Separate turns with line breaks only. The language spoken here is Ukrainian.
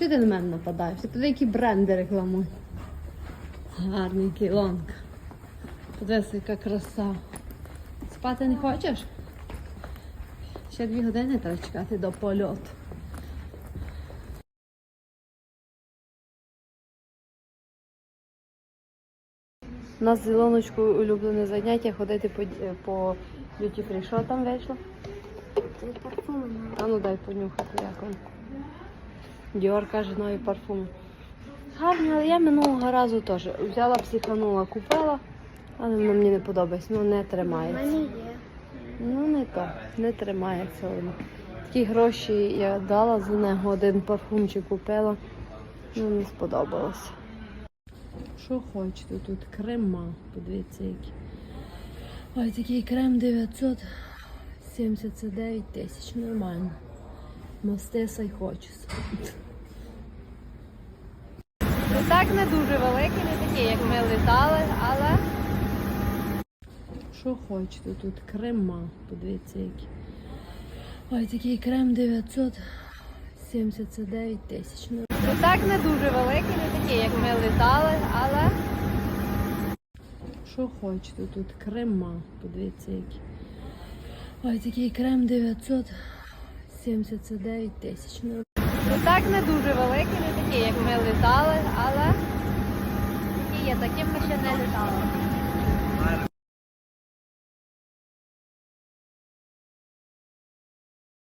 Чого ти на мене нападаєш? Ти подивись, які бренди рекламують. Гарненький лонг. Подивися, яка краса. Спати не хочеш? Ще дві години треба чекати до польоту. У нас з Ілоночкою улюблене заняття ходити по, по duty free. Що там вийшло? А ну дай понюхати, як він. Діор каже, нові парфуми. Гарні, але я минулого разу теж взяла, психанула, купила, але воно мені не подобається, ну не тримається.
є.
Ну не то, не тримається воно. Такі гроші я дала за нього, один парфумчик купила, ну не сподобалося. Що хочете тут? Крема, подивіться які. Ой, такий крем 979 тисяч, нормально. Мастеса й хочеться. Ну так не дуже великий, не такий, як ми літали, але. Що хочете тут? Крема, подивіться які. Ой, такий крем 979 тисяч. Ну так не дуже великий, не такий, як ми літали, але. Що хочете тут? Крема, подивіться які. Ой, такий крем 979 тисяч. Ну так не дуже великі, не такі, як ми літали, але.
Ні, таким ми ще не літали.